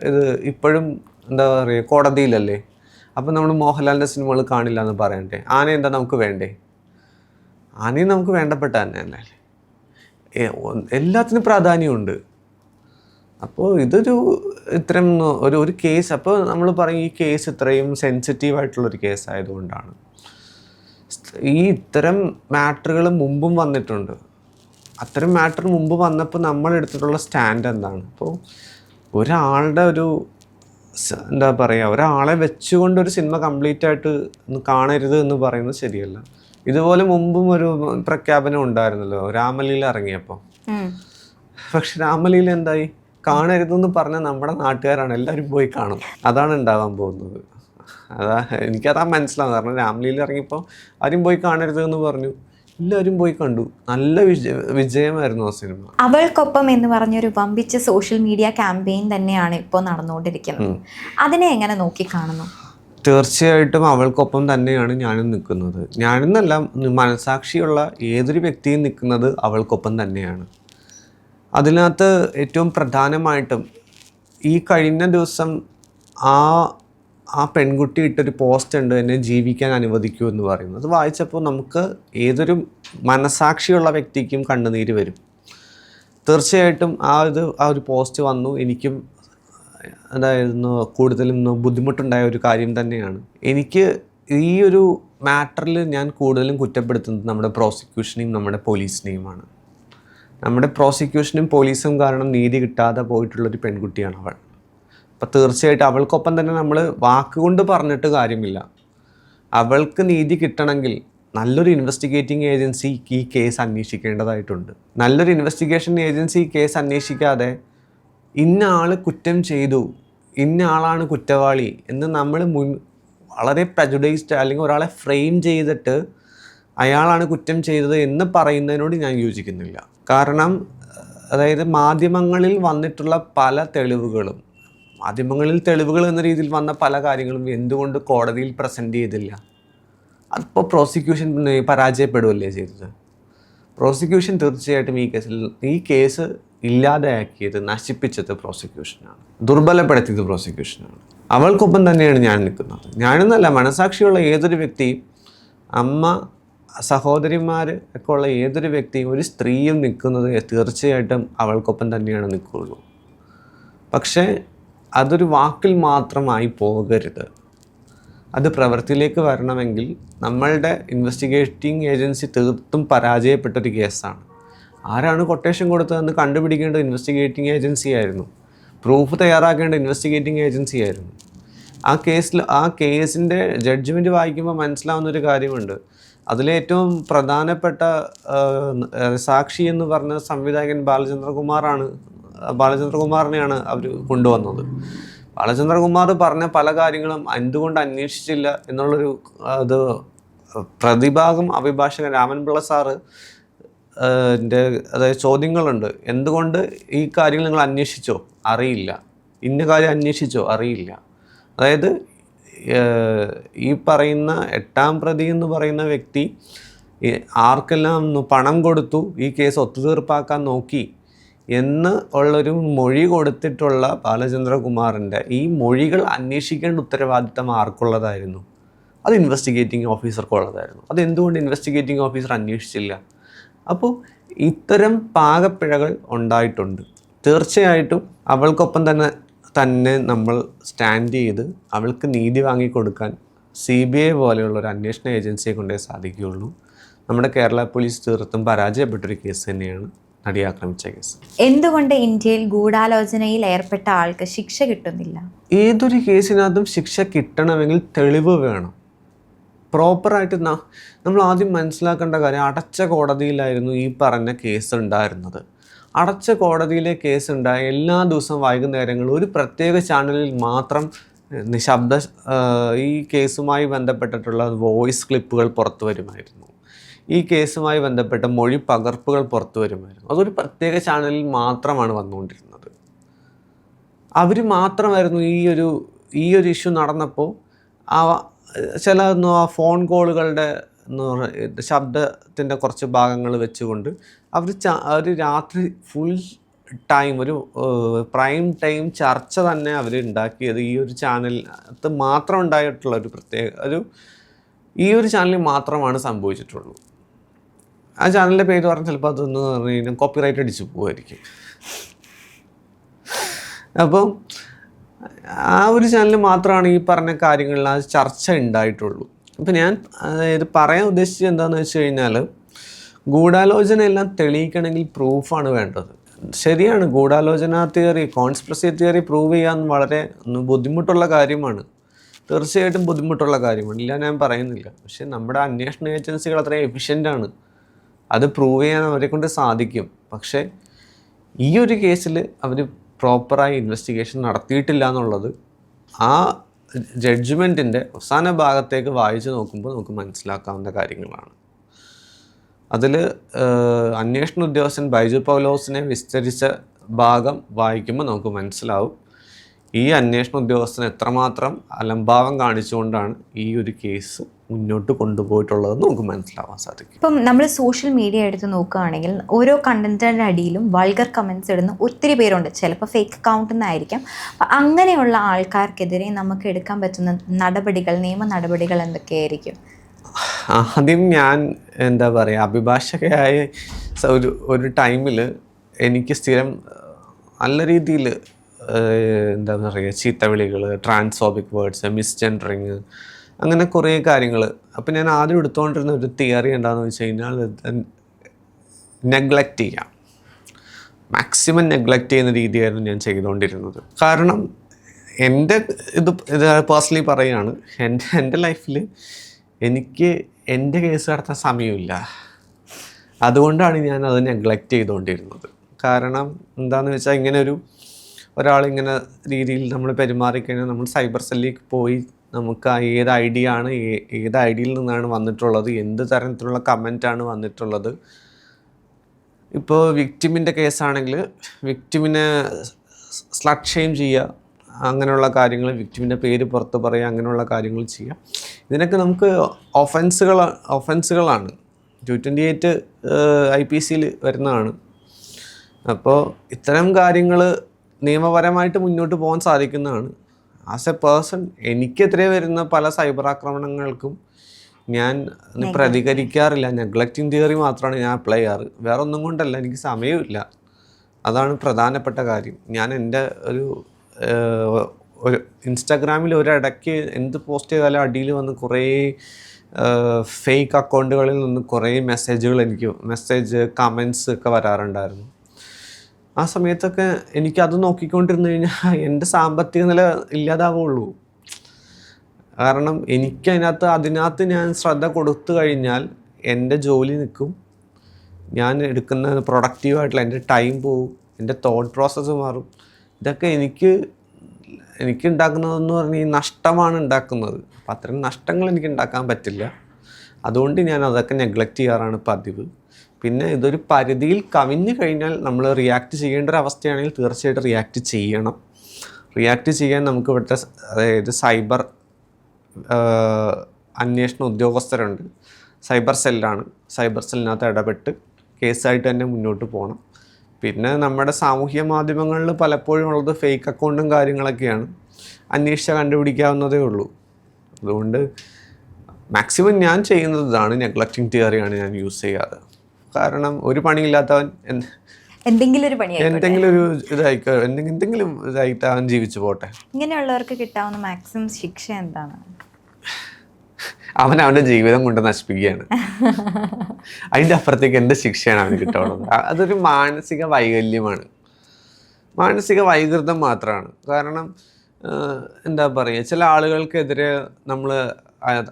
ഇത് ഇപ്പോഴും എന്താ പറയുക കോടതിയിലല്ലേ? അപ്പം നമ്മൾ മോഹൻലാലിന്റെ സിനിമകൾ കാണില്ല എന്ന് പറയണ്ടേ? ആന എന്താ നമുക്ക് വേണ്ടേ? ആനയും നമുക്ക് വേണ്ടപ്പെട്ട തന്നെ അല്ലേ? എല്ലാത്തിനും പ്രാധാന്യമുണ്ട്. അപ്പോൾ ഇതൊരു ഇത്രയും ഒരു ഒരു കേസ് അപ്പോൾ നമ്മൾ പറയും ഈ കേസ് ഇത്രയും സെൻസിറ്റീവ് ആയിട്ടുള്ളൊരു കേസ് ആയതുകൊണ്ടാണ്. ഈ ഇത്തരം മാറ്ററുകൾ മുമ്പും വന്നിട്ടുണ്ട്. അത്തരം മാറ്റർ മുമ്പ് വന്നപ്പോൾ നമ്മൾ എടുത്തിട്ടുള്ള സ്റ്റാൻഡ് എന്താണ്? അപ്പോൾ ഒരാളുടെ ഒരു എന്താ പറയുക ഒരാളെ വെച്ചുകൊണ്ട് ഒരു സിനിമ കംപ്ലീറ്റ് ആയിട്ട് കാണരുത് എന്ന് പറയുന്നത് ശരിയല്ല. ഇതുപോലെ മുമ്പും ഒരു പ്രഖ്യാപനം ഉണ്ടായിരുന്നല്ലോ. രാമലീല ഇറങ്ങിയപ്പോൾ പക്ഷെ രാമലീല എന്തായി? കാണരുതെന്ന് പറഞ്ഞ നമ്മുടെ നാട്ടുകാരാണ് എല്ലാവരും പോയി കാണും. അതാണ് ഉണ്ടാവാൻ പോകുന്നത്. അതാ എനിക്കതാ മനസ്സിലാവും കാരണം രാമലീല ഇറങ്ങിയപ്പോൾ ആരും പോയി കാണരുത് എന്ന് പറഞ്ഞു. എല്ലാവരും പോയി കണ്ടു. നല്ല വിജയമായിരുന്നു ആ സിനിമ. അവൾക്കൊപ്പം എന്ന് പറഞ്ഞൊരു വമ്പിച്ച സോഷ്യൽ മീഡിയ ക്യാമ്പയിൻ തന്നെയാണ് ഇപ്പോൾ നടന്നുകൊണ്ടിരിക്കുന്നത്. അതിനെ എങ്ങനെ നോക്കിക്കാണുന്നു? തീർച്ചയായിട്ടും അവൾക്കൊപ്പം തന്നെയാണ് ഞാനും നിൽക്കുന്നത്. ഞാനെന്നല്ല മനസാക്ഷിയുള്ള ഏതൊരു വ്യക്തിയും നിൽക്കുന്നത് അവൾക്കൊപ്പം തന്നെയാണ്. അതിനകത്ത് ഏറ്റവും പ്രധാനമായിട്ടും ഈ കഴിഞ്ഞ ദിവസം ആ ആ പെൺകുട്ടി ഇട്ടൊരു പോസ്റ്റ് ഉണ്ട് എന്നെ ജീവിക്കാൻ അനുവദിക്കൂ എന്ന് പറയുന്നത്. അത് വായിച്ചപ്പോൾ നമുക്ക് ഏതൊരു മനസാക്ഷിയുള്ള വ്യക്തിക്കും കണ്ണുനീര് വരും. തീർച്ചയായിട്ടും ആ ഇത് ആ ഒരു പോസ്റ്റ് വന്നു. എനിക്കും അതായിരുന്നു കൂടുതലും ബുദ്ധിമുട്ടുണ്ടായ ഒരു കാര്യം തന്നെയാണ്. എനിക്ക് ഈ ഒരു മാറ്ററിൽ ഞാൻ കൂടുതലും കുറ്റപ്പെടുത്തുന്നത് നമ്മുടെ പ്രോസിക്യൂഷനെയും നമ്മുടെ പോലീസിനെയുമാണ്. നമ്മുടെ പ്രോസിക്യൂഷനും പോലീസും കാരണം നീതി കിട്ടാതെ പോയിട്ടുള്ളൊരു പെൺകുട്ടിയാണ് അവൾ. അപ്പം തീർച്ചയായിട്ടും അവൾക്കൊപ്പം തന്നെ നമ്മൾ വാക്കുകൊണ്ട് പറഞ്ഞിട്ട് കാര്യമില്ല. അവൾക്ക് നീതി കിട്ടണമെങ്കിൽ നല്ലൊരു ഇൻവെസ്റ്റിഗേറ്റിംഗ് ഏജൻസി ഈ കേസ് അന്വേഷിക്കേണ്ടതായിട്ടുണ്ട്. നല്ലൊരു ഇൻവെസ്റ്റിഗേഷൻ ഏജൻസി കേസ് അന്വേഷിക്കാതെ ഇന്ന ആൾ കുറ്റം ചെയ്തു ഇന്ന ആളാണ് കുറ്റവാളി എന്ന് നമ്മൾ മുൻ വളരെ പ്രജുഡൈസ്ഡ് അല്ലെങ്കിൽ ഒരാളെ ഫ്രെയിം ചെയ്തിട്ട് അയാളാണ് കുറ്റം ചെയ്തത് എന്ന് പറയുന്നതിനോട് ഞാൻ യോജിക്കുന്നില്ല. കാരണം അതായത് മാധ്യമങ്ങളിൽ വന്നിട്ടുള്ള പല തെളിവുകളും മാധ്യമങ്ങളിൽ തെളിവുകൾ എന്ന രീതിയിൽ വന്ന പല കാര്യങ്ങളും എന്തുകൊണ്ട് കോടതിയിൽ പ്രസന്റ് ചെയ്തില്ല? അതിപ്പോൾ പ്രോസിക്യൂഷൻ പരാജയപ്പെടുകയല്ലേ ചെയ്തത്? പ്രോസിക്യൂഷൻ തീർച്ചയായിട്ടും ഈ കേസിൽ ഈ കേസ് ഇല്ലാതെയാക്കിയത് നശിപ്പിച്ചത് പ്രോസിക്യൂഷനാണ് ദുർബലപ്പെടുത്തിയത് പ്രോസിക്യൂഷനാണ് അവൾക്കൊപ്പം തന്നെയാണ് ഞാൻ നിൽക്കുന്നത്. ഞാനെന്നല്ല മനസാക്ഷിയുള്ള ഏതൊരു വ്യക്തിയും അമ്മ സഹോദരിമാർ ഒക്കെ ഉള്ള ഏതൊരു വ്യക്തിയും ഒരു സ്ത്രീയും നിൽക്കുന്നത് തീർച്ചയായിട്ടും അവൾക്കൊപ്പം തന്നെയാണ് നിൽക്കുകയുള്ളൂ പക്ഷേ അതൊരു വാക്കിൽ മാത്രമായി പോകരുത്. അത് പ്രവൃത്തിയിലേക്ക് വരണമെങ്കിൽ നമ്മളുടെ ഇൻവെസ്റ്റിഗേറ്റിംഗ് ഏജൻസി തീർത്തും പരാജയപ്പെട്ടൊരു കേസാണ്. ആരാണ് കൊട്ടേഷൻ കൊടുത്തതെന്ന് കണ്ടുപിടിക്കേണ്ടത് ഇൻവെസ്റ്റിഗേറ്റിംഗ് ഏജൻസി ആയിരുന്നു. പ്രൂഫ് തയ്യാറാക്കേണ്ട ഇൻവെസ്റ്റിഗേറ്റിംഗ് ഏജൻസി ആയിരുന്നു. ആ കേസിൽ ആ കേസിന്റെ ജഡ്ജ്മെന്റ് വായിക്കുമ്പോൾ മനസ്സിലാവുന്നൊരു കാര്യമുണ്ട്. അതിലേറ്റവും പ്രധാനപ്പെട്ട സാക്ഷി എന്ന് പറഞ്ഞ സംവിധായകൻ ബാലചന്ദ്രകുമാറാണ് ബാലചന്ദ്രകുമാറിനെയാണ് അവർ കൊണ്ടുവന്നത്. ബാലചന്ദ്രകുമാർ പറഞ്ഞ പല കാര്യങ്ങളും എന്തുകൊണ്ട് അന്വേഷിച്ചില്ല എന്നുള്ളൊരു അത് പ്രതിഭാഗം അഭിഭാഷകൻ രാമൻപിള്ള സാറ് അതായത് ചോദ്യങ്ങളുണ്ട്. എന്തുകൊണ്ട് ഈ കാര്യങ്ങൾ നിങ്ങൾ അന്വേഷിച്ചോ? അറിയില്ല. ഇന്ന കാര്യം അന്വേഷിച്ചോ? അറിയില്ല. അതായത് ഈ പറയുന്ന എട്ടാം പ്രതി എന്ന് പറയുന്ന വ്യക്തി ആർക്കെല്ലാം പണം കൊടുത്തു ഈ കേസ് ഒത്തുതീർപ്പാക്കാൻ നോക്കി എന്ന് ഉള്ളൊരു മൊഴി കൊടുത്തിട്ടുള്ള ബാലചന്ദ്രകുമാറിന്റെ ഈ മൊഴികൾ അന്വേഷിക്കേണ്ട ഉത്തരവാദിത്തം ആർക്കുള്ളതായിരുന്നു? അത് ഇൻവെസ്റ്റിഗേറ്റിംഗ് ഓഫീസർക്കുള്ളതായിരുന്നു അത് എന്തുകൊണ്ട് ഇൻവെസ്റ്റിഗേറ്റിംഗ് ഓഫീസർ അന്വേഷിച്ചില്ല? അപ്പോൾ ഇത്തരം പാകപ്പിഴകൾ ഉണ്ടായിട്ടുണ്ട്. തീർച്ചയായിട്ടും അവൾക്കൊപ്പം തന്നെ തന്നെ നമ്മൾ സ്റ്റാൻഡ് ചെയ്ത് അവൾക്ക് നീതി വാങ്ങിക്കൊടുക്കാൻ സി ബി ഐ പോലെയുള്ള ഒരു അന്വേഷണ ഏജൻസിയെ കൊണ്ടേ സാധിക്കുകയുള്ളൂ. നമ്മുടെ കേരള പോലീസ് തീർത്തും പരാജയപ്പെട്ടൊരു കേസ് തന്നെയാണ് നടിയെ ആക്രമിച്ച കേസ്. എന്തുകൊണ്ട് ഇന്ത്യയിൽ ഗൂഢാലോചനയിൽ ഏർപ്പെട്ട ആൾക്ക് ശിക്ഷ കിട്ടുന്നില്ല? ഏതൊരു കേസിനകത്തും ശിക്ഷ കിട്ടണമെങ്കിൽ തെളിവ് വേണം. പ്രോപ്പറായിട്ട് നമ്മൾ ആദ്യം മനസ്സിലാക്കേണ്ട കാര്യം അടച്ച കോടതിയിലായിരുന്നു ഈ പറഞ്ഞ കേസ് ഉണ്ടായിരുന്നത് അടച്ച കോടതിയിലെ കേസ് ഉണ്ടായ എല്ലാ ദിവസവും വൈകുന്നേരങ്ങളിൽ ഒരു പ്രത്യേക ചാനലിൽ മാത്രം നിശബ്ദ ഈ കേസുമായി ബന്ധപ്പെട്ടിട്ടുള്ള വോയിസ് ക്ലിപ്പുകൾ പുറത്തു വരുമായിരുന്നു. ഈ കേസുമായി ബന്ധപ്പെട്ട മൊഴി പകർപ്പുകൾ പുറത്തു വരുമായിരുന്നു. അതൊരു പ്രത്യേക ചാനലിൽ മാത്രമാണ് വന്നുകൊണ്ടിരുന്നത്. അവർ മാത്രമായിരുന്നു ഈ ഒരു ഈ ഒരു ഇഷ്യൂ നടന്നപ്പോൾ ചില ഫോൺ കോളുകളുടെ എന്ന് പറഞ്ഞ ശബ്ദത്തിന്റെ കുറച്ച് ഭാഗങ്ങൾ വെച്ചുകൊണ്ട് അവർ ഒരു രാത്രി ഫുൾ ടൈം ഒരു പ്രൈം ടൈം ചർച്ച തന്നെ അവർ ഉണ്ടാക്കിയത് ഈ ഒരു ചാനലിനകത്ത് മാത്രം ഉണ്ടായിട്ടുള്ള ഒരു പ്രത്യേക ഒരു ഈ ഒരു ചാനലിൽ മാത്രമാണ് സംഭവിച്ചിട്ടുള്ളൂ. ആ ചാനലിന്റെ പേര് പറഞ്ഞാൽ ചിലപ്പോൾ അതൊന്ന് പറഞ്ഞു കഴിഞ്ഞാൽ കോപ്പിറൈറ്റ് അടിച്ചു പോകുമായിരിക്കും അപ്പം ആ ഒരു ചാനലിൽ മാത്രമാണ് ഈ പറഞ്ഞ കാര്യങ്ങളിൽ ആ ചർച്ച ഉണ്ടായിട്ടുള്ളൂ അപ്പം ഞാൻ ഇത് പറയാൻ ഉദ്ദേശിച്ചത് എന്താണെന്ന് വെച്ച് കഴിഞ്ഞാൽ ഗൂഢാലോചന എല്ലാം തെളിയിക്കണമെങ്കിൽ പ്രൂഫാണ് വേണ്ടത്. ശരിയാണ് ഗൂഢാലോചന തിയറി കോൺസ്പ്രസി തിയറി പ്രൂവ് ചെയ്യാൻ വളരെ ബുദ്ധിമുട്ടുള്ള കാര്യമാണ്. തീർച്ചയായിട്ടും ബുദ്ധിമുട്ടുള്ള കാര്യമാണ്. ഇല്ല ഞാൻ പറയുന്നില്ല. പക്ഷേ നമ്മുടെ അന്വേഷണ ഏജൻസികൾ അത്രയും എഫിഷ്യന്റ് ആണ്. അത് പ്രൂവ് ചെയ്യാൻ അവരെ കൊണ്ട് സാധിക്കും. പക്ഷേ ഈ ഒരു കേസിൽ അവർ പ്രോപ്പറായി ഇൻവെസ്റ്റിഗേഷൻ നടത്തിയിട്ടില്ല എന്നുള്ളത് ആ ജഡ്ജ്മെന്റിന്റെ അവസാന ഭാഗത്തേക്ക് വായിച്ച് നോക്കുമ്പോൾ നമുക്ക് മനസ്സിലാക്കാവുന്ന കാര്യങ്ങളാണ്. അതിൽ അന്വേഷണ ഉദ്യോഗസ്ഥൻ ബൈജു പൗലോസിനെ വിസ്തരിച്ച ഭാഗം വായിക്കുമ്പോൾ നമുക്ക് മനസ്സിലാവും. ഈ അന്വേഷണ ഉദ്യോഗസ്ഥൻ എത്രമാത്രം അലംഭാവം കാണിച്ചുകൊണ്ടാണ് ഈ ഒരു കേസ് മുന്നോട്ട് കൊണ്ടുപോയിട്ടുള്ളതെന്ന് നമുക്ക് മനസ്സിലാവാൻ സാധിക്കും. ഇപ്പം നമ്മൾ സോഷ്യൽ മീഡിയ എടുത്ത് നോക്കുകയാണെങ്കിൽ ഓരോ കണ്ടന്റിന്റെ അടിയിലും വൾഗർ കമൻസ് ഇടുന്ന ഒത്തിരി പേരുണ്ട്. ചിലപ്പോൾ ഫേക്ക് അക്കൗണ്ടിൽ നിന്നായിരിക്കാം അപ്പം അങ്ങനെയുള്ള ആൾക്കാർക്കെതിരെ നമുക്ക് എടുക്കാൻ പറ്റുന്ന നടപടികൾ നിയമ നടപടികൾ എന്തൊക്കെയായിരിക്കും? ആദ്യം ഞാൻ എന്താ പറയുക അഭിഭാഷകയായ ഒരു ഒരു ടൈമിൽ എനിക്ക് സ്ഥിരം നല്ല രീതിയിൽ എന്താ പറയുക ചീത്തവിളികൾ ട്രാൻസ്ഫോബിക് വേർഡ്സ് മിസ്ജെൻഡറിങ് അങ്ങനെ കുറേ കാര്യങ്ങൾ അപ്പം ഞാൻ ആദ്യം എടുത്തുകൊണ്ടിരുന്ന ഒരു തിയറി എന്താണെന്ന് വെച്ച് കഴിഞ്ഞാൽ നെഗ്ലക്റ്റ് ചെയ്യാം. മാക്സിമം നെഗ്ലക്റ്റ് ചെയ്യുന്ന രീതിയായിരുന്നു ഞാൻ ചെയ്തുകൊണ്ടിരുന്നത് കാരണം എന്റെ ഇത് ഇത് പേഴ്സണലി പറയുകയാണ് എന്റെ എന്റെ ലൈഫിൽ എനിക്ക് എന്റെ കേസ് നടത്താൻ സമയമില്ല. അതുകൊണ്ടാണ് ഞാൻ അത് നെഗ്ലക്റ്റ് ചെയ്തുകൊണ്ടിരുന്നത് കാരണം എന്താണെന്ന് വെച്ചാൽ ഇങ്ങനെ ഒരു ഒരാളിങ്ങനെ രീതിയിൽ നമ്മൾ പെരുമാറിക്കഴിഞ്ഞാൽ നമ്മൾ സൈബർ സെല്ലിൽ പോയി നമുക്ക് ഏത് ഐ ഡി ആണ് ഏത് ഐ ഡിയിൽ നിന്നാണ് വന്നിട്ടുള്ളത് എന്ത് തരത്തിലുള്ള കമന്റാണ് വന്നിട്ടുള്ളത്. ഇപ്പോൾ വിക്ടിമിന്റെ കേസാണെങ്കിൽ വിക്ടിമിനെ സ്ലട്ട് ഷെയിം ചെയ്യുക അങ്ങനെയുള്ള കാര്യങ്ങൾ വിക്ടിമിന്റെ പേര് പുറത്ത് പറയുക അങ്ങനെയുള്ള കാര്യങ്ങൾ ചെയ്യുക. ഇതിനൊക്കെ നമുക്ക് ഒഫൻസുകൾ ഒഫൻസുകളാണ് two twenty eight I P സിയിൽ വരുന്നതാണ്. അപ്പോൾ ഇത്തരം കാര്യങ്ങൾ നിയമപരമായിട്ട് മുന്നോട്ട് പോകാൻ സാധിക്കുന്നതാണ്. ആസ് എ പേഴ്സൺ എനിക്കെതിരെ വരുന്ന പല സൈബർ ആക്രമണങ്ങൾക്കും ഞാൻ പ്രതികരിക്കാറില്ല. നെഗ്ലക്റ്റിംഗ് തിയറി മാത്രമാണ് ഞാൻ അപ്ലൈ ചെയ്യാറ്. വേറെ ഒന്നും കൊണ്ടല്ല. എനിക്ക് സമയമില്ല. അതാണ് പ്രധാനപ്പെട്ട കാര്യം. ഞാൻ എന്റെ ഒരു ഒരു ഇൻസ്റ്റാഗ്രാമിൽ ഒരിടയ്ക്ക് എന്ത് പോസ്റ്റ് ചെയ്താലും അടിയിൽ വന്ന് കുറേ ഫേക്ക് അക്കൗണ്ടുകളിൽ നിന്ന് കുറേ മെസ്സേജുകൾ എനിക്ക് മെസ്സേജ് കമൻസ് ഒക്കെ വരാറുണ്ടായിരുന്നു. ആ സമയത്തൊക്കെ എനിക്കത് നോക്കിക്കൊണ്ടിരുന്നു കഴിഞ്ഞാൽ എന്റെ സാമ്പത്തിക നില ഇല്ലാതാവുള്ളൂ. കാരണം എനിക്ക് അതിനകത്ത് അതിനകത്ത് ഞാൻ ശ്രദ്ധ കൊടുത്തു കഴിഞ്ഞാൽ എന്റെ ജോലി നിൽക്കും. ഞാൻ എടുക്കുന്ന പ്രൊഡക്റ്റീവായിട്ടുള്ള എന്റെ ടൈം പോവും. എന്റെ തോട്ട് പ്രോസസ്സ് മാറും. ഇതൊക്കെ എനിക്ക് എനിക്ക് ഉണ്ടാക്കുന്നതെന്ന് പറഞ്ഞാൽ ഈ നഷ്ടമാണ് ഉണ്ടാക്കുന്നത്. അപ്പം അത്തരം നഷ്ടങ്ങൾ എനിക്ക് ഉണ്ടാക്കാൻ പറ്റില്ല. അതുകൊണ്ട് ഞാൻ അതൊക്കെ നെഗ്ലക്റ്റ് ചെയ്യാറാണ് പതിവ്. പിന്നെ ഇതൊരു പരിധിയിൽ കവിഞ്ഞു കഴിഞ്ഞാൽ നമ്മൾ റിയാക്ട് ചെയ്യേണ്ട ഒരു അവസ്ഥയാണെങ്കിൽ തീർച്ചയായിട്ടും റിയാക്ട് ചെയ്യണം. റിയാക്ട് ചെയ്യാൻ നമുക്ക് ഇവിടുത്തെ അതായത് സൈബർ അന്വേഷണ ഉദ്യോഗസ്ഥരുണ്ട്. സൈബർ സെല്ലാണ് സൈബർ സെല്ലിനകത്ത് ഇടപെട്ട് കേസായിട്ട് തന്നെ മുന്നോട്ട് പോകണം പിന്നെ നമ്മുടെ സാമൂഹ്യ മാധ്യമങ്ങളിൽ പലപ്പോഴും ഉള്ളത് ഫേക്ക് അക്കൗണ്ടും കാര്യങ്ങളൊക്കെയാണ്. അന്വേഷിച്ചാൽ കണ്ടുപിടിക്കാവുന്നതേ ഉള്ളൂ. അതുകൊണ്ട് മാക്സിമം ഞാൻ ചെയ്യുന്നത് ഇതാണ്. നെഗ്ലക്റ്റിംഗ് തിയറിയാണ് ഞാൻ യൂസ് ചെയ്യാറ്. കാരണം ഒരു പണിയില്ലാത്തവൻ എന്ത് എന്തെങ്കിലും ഒരു എന്തെങ്കിലും ഒരു ഇതായിക്കോ എന്തെങ്കിലും എന്തെങ്കിലും ഇതായിട്ട് അവൻ ജീവിച്ചു പോട്ടെ. ഇങ്ങനെയുള്ളവർക്ക് കിട്ടാവുന്ന മാക്സിമം ശിക്ഷ എന്താണ്? അവൻ അവന്റെ ജീവിതം കൊണ്ട് നശിപ്പിക്കുകയാണ്. അതിന്റെ അപ്പുറത്തേക്ക് എന്ത് ശിക്ഷയാണ് അവന് കിട്ടുള്ളത് അതൊരു മാനസിക വൈകല്യമാണ്. മാനസിക വൈകൃതം മാത്രമാണ് കാരണം എന്താ പറയുക ചില ആളുകൾക്കെതിരെ നമ്മൾ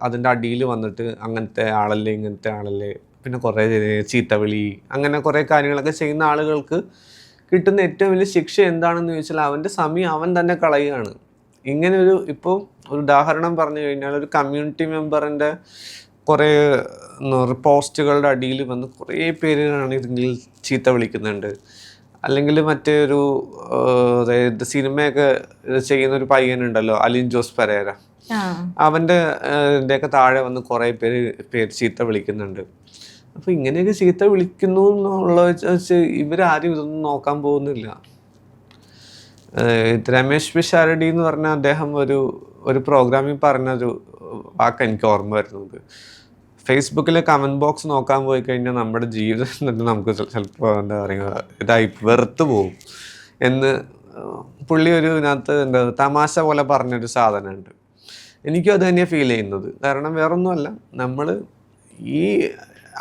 അതിന്റെ അടിയിൽ വന്നിട്ട് അങ്ങനത്തെ ആളല്ലേ ഇങ്ങനത്തെ ആളല്ലേ പിന്നെ കുറേ ചീത്തവിളി അങ്ങനെ കുറേ കാര്യങ്ങളൊക്കെ ചെയ്യുന്ന ആളുകൾക്ക് കിട്ടുന്ന ഏറ്റവും വലിയ ശിക്ഷ എന്താണെന്ന് ചോദിച്ചാൽ അവന്റെ സമയം അവൻ തന്നെ കളയുകയാണ്. ഇങ്ങനെ ഒരു ഇപ്പോൾ ഒരു ഉദാഹരണം പറഞ്ഞു കഴിഞ്ഞാൽ ഒരു കമ്മ്യൂണിറ്റി മെമ്പറിന്റെ കുറേ പോസ്റ്റുകളുടെ അടിയിൽ വന്ന് കുറേ പേരാണ് ഇതെങ്കിൽ ചീത്ത വിളിക്കുന്നുണ്ട്. അല്ലെങ്കിൽ മറ്റേ ഒരു അതായത് സിനിമയൊക്കെ ചെയ്യുന്ന ഒരു പയ്യനുണ്ടല്ലോ അലിൻ ജോസ് പരേര. അവന്റെ ഇതിന്റെയൊക്കെ താഴെ വന്ന് കുറേ പേര് പേര് ചീത്ത വിളിക്കുന്നുണ്ട്. അപ്പോൾ ഇങ്ങനെയൊക്കെ ചീത്ത വിളിക്കുന്നു എന്നുള്ള ഇവരാരും ഇതൊന്നും നോക്കാൻ പോകുന്നില്ല. രമേശ് പിഷാരടി എന്ന് പറഞ്ഞ അദ്ദേഹം ഒരു ഒരു പ്രോഗ്രാമിൽ പറഞ്ഞൊരു വാക്ക് എനിക്ക് ഓർമ്മ വരുന്നത്. ഫേസ്ബുക്കിലെ കമന്റ് ബോക്സ് നോക്കാൻ പോയി കഴിഞ്ഞാൽ നമ്മുടെ ജീവിതം തന്നെ നമുക്ക് ചിലപ്പോൾ എന്താ പറയുക ഇതായി വെറുത്ത് പോകും എന്ന് പുള്ളി ഒരു ഇതിനകത്ത് എന്താ തമാശ പോലെ പറഞ്ഞൊരു സാധനമുണ്ട്. എനിക്കും അത് തന്നെയാണ് ഫീൽ ചെയ്യുന്നത്. കാരണം വേറൊന്നുമല്ല നമ്മൾ ഈ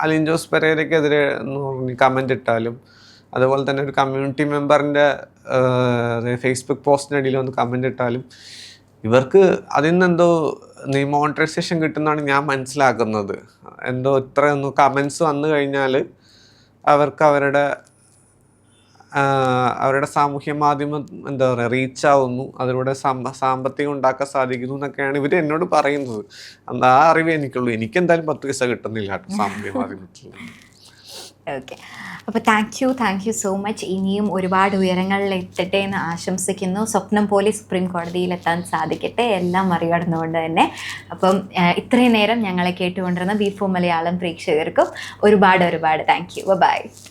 അലിൻ ജോസ് പെരേരയ്ക്കെതിരെ കമന്റ് ഇട്ടാലും അതുപോലെ തന്നെ ഒരു കമ്മ്യൂണിറ്റി മെമ്പറിന്റെ ഫേസ്ബുക്ക് പോസ്റ്റിനടിയിൽ ഒന്ന് കമന്റ് ഇട്ടാലും ഇവർക്ക് അതിൽ നിന്ന് എന്തോ നിയമോണിറ്റൈസേഷൻ കിട്ടുന്നതാണ് ഞാൻ മനസ്സിലാക്കുന്നത്. എന്തോ ഇത്രയൊന്നും കമൻസ് വന്നു കഴിഞ്ഞാൽ അവർക്ക് അവരുടെ അവരുടെ സാമൂഹ്യ മാധ്യമം എന്താ പറയുക റീച്ച് ആവുന്നു. അതിലൂടെ സാമ്പ സാമ്പത്തികം ഉണ്ടാക്കാൻ സാധിക്കുന്നു എന്നൊക്കെയാണ് ഇവർ എന്നോട് പറയുന്നത്. ആ അറിവേ എനിക്കുള്ളൂ. എനിക്ക് എന്തായാലും പത്ത് പൈസ കിട്ടുന്നില്ല കേട്ടോ സാമൂഹ്യ മാധ്യമത്തിൽ. ഓക്കെ അപ്പോൾ thank you thank you so much ഇനിയും ഒരുപാട് ഉയരങ്ങളിൽ എത്തട്ടെ എന്ന് ആശംസിക്കുന്നു. സ്വപ്നം പോലെ സുപ്രീം കോടതിയിൽ എത്താൻ സാധിക്കട്ടെ. എല്ലാം മറികടന്നുകൊണ്ട് തന്നെ. അപ്പം ഇത്രയും നേരം ഞങ്ങളെ കേട്ടുകൊണ്ടിരുന്ന ബീഫോ മലയാളം പ്രേക്ഷകർക്കും ഒരുപാട് ഒരുപാട് താങ്ക് യു ബൈ